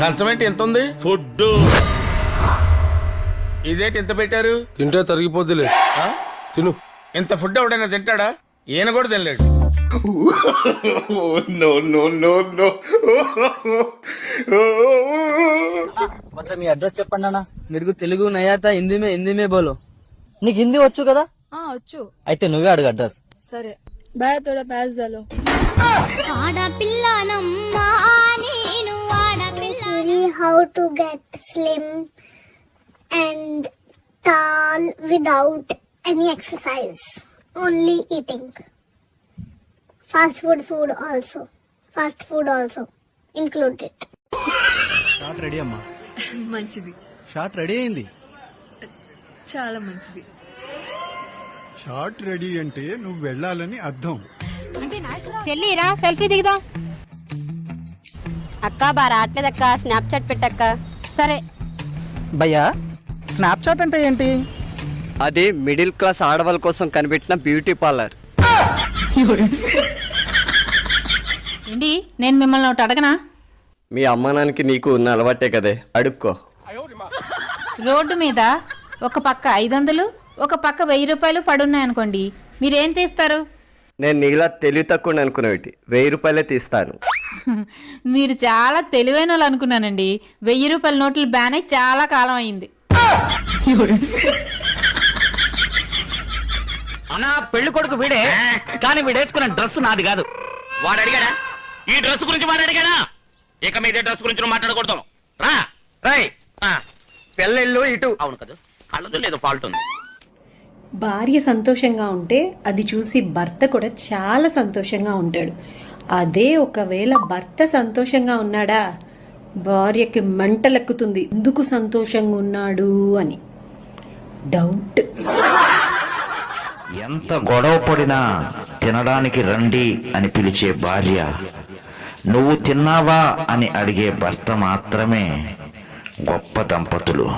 కంచం ఏంటి ఎంత ఉంది ఫుడ్ ఇదేంటి ఇంత పెట్టారు తింటే తరిగిపోద్దిలే ఆ? తిను ఇంత ఫుడ్ ఎవడైనా తింటాడా ఈయన కూడా తినలేడు నో నో నో నో కొంచెం మీ అడ్రస్ చెప్పండి అన్న मेरे को तेलुगु नहीं आता हिंदी में हिंदी में बोलो నీకు హిందీ వచ్చు కదా ఆ, వచ్చు అయితే నువ్వే అడుగు అడ్రస్ సరే బాయ్ తోడ ప్యాస్ చాలు ఆడపిల్లనమ్మా నేను to get slim and tall without any exercise only eating fast food food also fast food also included short ready అమ్మా. మంచిది. షార్ట్ రెడీ అయింది. చాలా మంచిది. షార్ట్ రెడీ అంటే నువ్వు వెళ్ళాలని అర్థం. చెల్లిరా సెల్ఫీ దిగుదాం. అక్క బా రావట్లేదక్క స్నాప్చాట్ పెట్టక్క. సరే. భయ్యా స్నాప్చాట్ అంటే ఏంటి? అది మిడిల్ క్లాస్ ఆడవాళ్ళ కోసం కనిపెట్టిన బ్యూటీ పార్లర్. ఏంటి? నేను మిమ్మల్ని ఒకటి అడగనా? మీ అమ్మానానికి నీకు ఉన్న అలవాటే కదే. అడుక్కో. రోడ్డు మీద ఒక పక్క ఐదు వందలు ఒక పక్క వెయ్యి రూపాయలు పడున్నాయనుకోండి మీరేం తీస్తారు? నేను నీలా తెలివి తక్కువ అనుకునేవి వెయ్యి రూపాయలే తీస్తాను. మీరు చాలా తెలివైన వాళ్ళు అనుకున్నానండి. వెయ్యి రూపాయల నోట్లు బ్యాన్ అయి చాలా కాలం అయింది. అన్నా పెళ్ళి కొడుకు వీడే. కానీ వీడేసుకున్న డ్రెస్ నాది కాదు. వాడు అడిగాడా ఈ డ్రెస్ గురించి వాడు అడిగాడా ఇక మీద డ్రెస్ గురించి నువ్వు మాట్లాడకూడదు. రా. రై. పెళ్ళిళ్ళు ఇటు. అవును కదా. కళ్ళదు లేదు ఫాల్ట్ ఉంది భార్య సంతోషంగా ఉంటే అది చూసి భర్త కూడా చాలా సంతోషంగా ఉంటాడు. అదే ఒకవేళ భర్త సంతోషంగా ఉన్నాడా? భార్యకి మంటలెక్కుతుంది. ఎందుకు సంతోషంగా ఉన్నాడు అని. డౌట్. ఎంత గొడవ పడినా తినడానికి రండి అని పిలిచే భార్య నువ్వు తిన్నావా? అని అడిగే భర్త మాత్రమే గొప్ప దంపతులు.